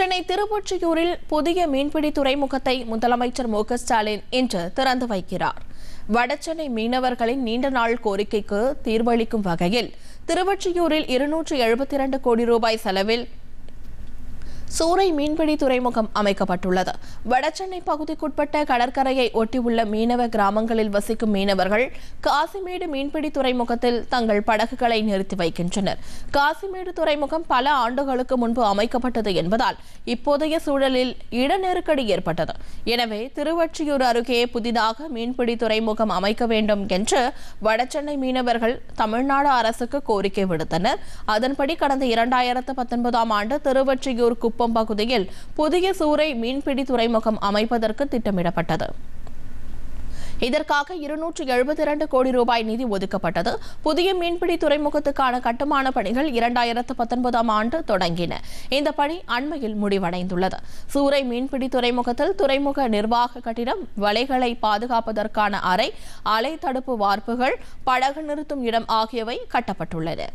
சென்னை திருவொற்றியூரில் புதிய மீன்பிடி துறைமுகத்தை முதலமைச்சர் மு க ஸ்டாலின் இன்று திறந்து வைக்கிறார். வடசென்னை மீனவர்களின் நீண்ட நாள் கோரிக்கைக்கு தீர்வளிக்கும் வகையில் திருவொற்றியூரில் இருநூற்று எழுபத்தி இரண்டு கோடி ரூபாய் செலவில் சூறை மீன்பிடி துறைமுகம் அமைக்கப்பட்டுள்ளது. வடசென்னை பகுதிக்குட்பட்ட கடற்கரையை ஒட்டியுள்ள மீனவ கிராமங்களில் வசிக்கும் மீனவர்கள் காசிமேடு மீன்பிடி துறைமுகத்தில் தங்கள் படகுகளை நிறுத்தி வைக்கின்றனர். காசிமேடு துறைமுகம் பல ஆண்டுகளுக்கு முன்பு அமைக்கப்பட்டது என்பதால் இப்போதைய சூழலில் இட நெருக்கடி ஏற்பட்டது. எனவே திருவொற்றியூர் அருகே புதிதாக மீன்பிடி துறைமுகம் அமைக்க வேண்டும் என்று வடசென்னை மீனவர்கள் தமிழ்நாடு அரசுக்கு கோரிக்கை விடுத்தனர். அதன்படி கடந்த இரண்டாயிரத்து பத்தொன்பதாம் ஆண்டு திருவொற்றியூர் குப்பம் பகுதியில் புதிய சூறை மீன்பிடி துறைமுகம் அமைப்பதற்கு திட்டமிடப்பட்டது. இதற்காக இருநூற்று எழுபத்தி இரண்டு கோடி ரூபாய் நிதி ஒதுக்கப்பட்டது. புதிய மீன்பிடி துறைமுகத்துக்கான கட்டுமான பணிகள் இரண்டாயிரத்து பத்தொன்பதாம் ஆண்டு தொடங்கின. இந்த பணி அண்மையில் முடிவடைந்துள்ளது. சூறை மீன்பிடி துறைமுகத்தில் துறைமுக நிர்வாக கட்டிடம் வலைகளை பாதுகாப்பதற்கான அறை அலை தடுப்பு வார்ப்புகள் படகு நிறுத்தும் இடம் ஆகியவை கட்டப்பட்டுள்ளன.